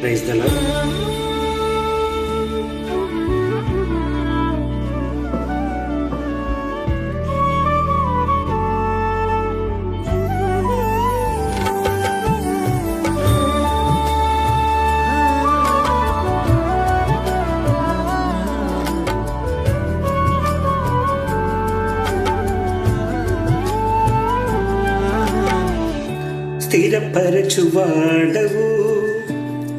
Praise the స్థిరపరచువాడవు.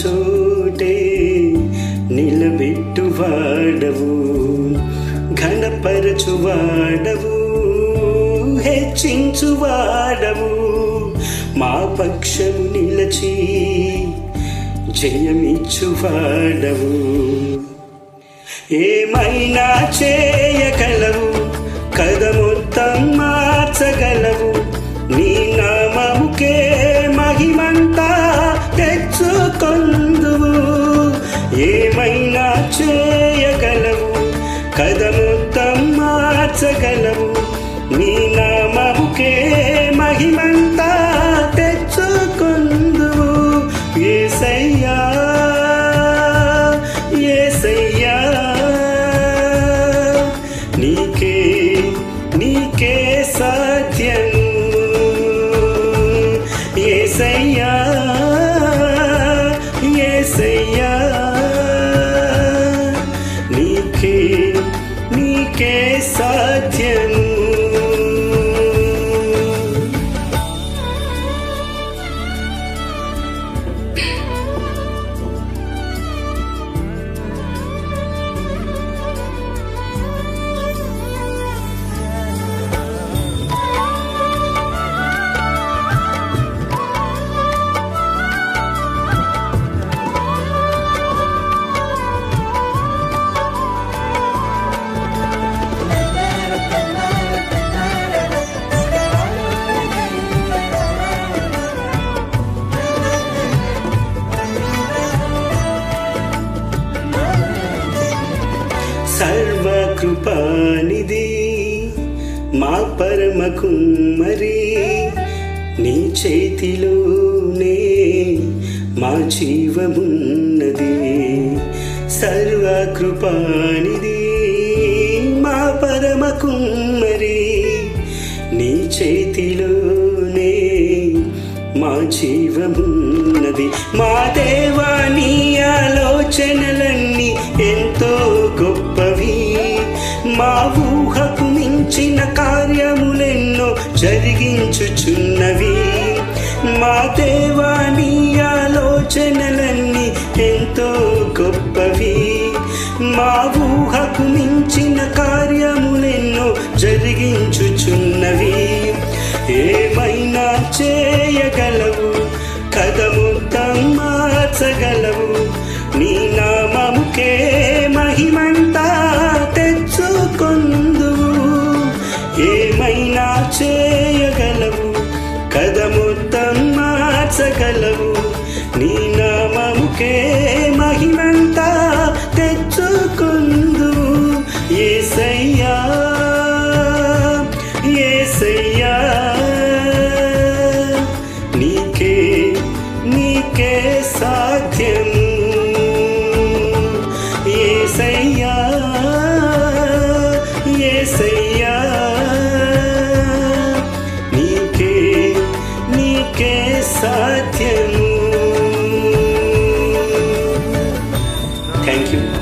చోటే నిలబెట్టువాడవు ఘనపరచువాడవు హెచ్చించువాడవు. మా పక్షము నిలచి జయమిచ్చువాడవు. ఏమైనా చేయగలవు కథ మొత్తం మార్చగల ఏమైనా చేయగలవు కథ మొత్తం మార్చగలవు. నీ నామముకే మహిమను కృపానిది మా పరమ కుమ్మరి నీ చేతిలోనే మా జీవమున్నది. సర్వకృపానిది మా పరమ కుమ్మరి నీ చేతిలోనే మా జీవమున్నది. మా దేవానీ జరిగించుచున్నవి. మా దేవా నీ ఆలోచనలన్నీ ఎంతో గొప్పవి. మా ఊహకు మించిన కార్యములెన్నో జరిగించుచున్నవి. ఏ చేయగలము కదము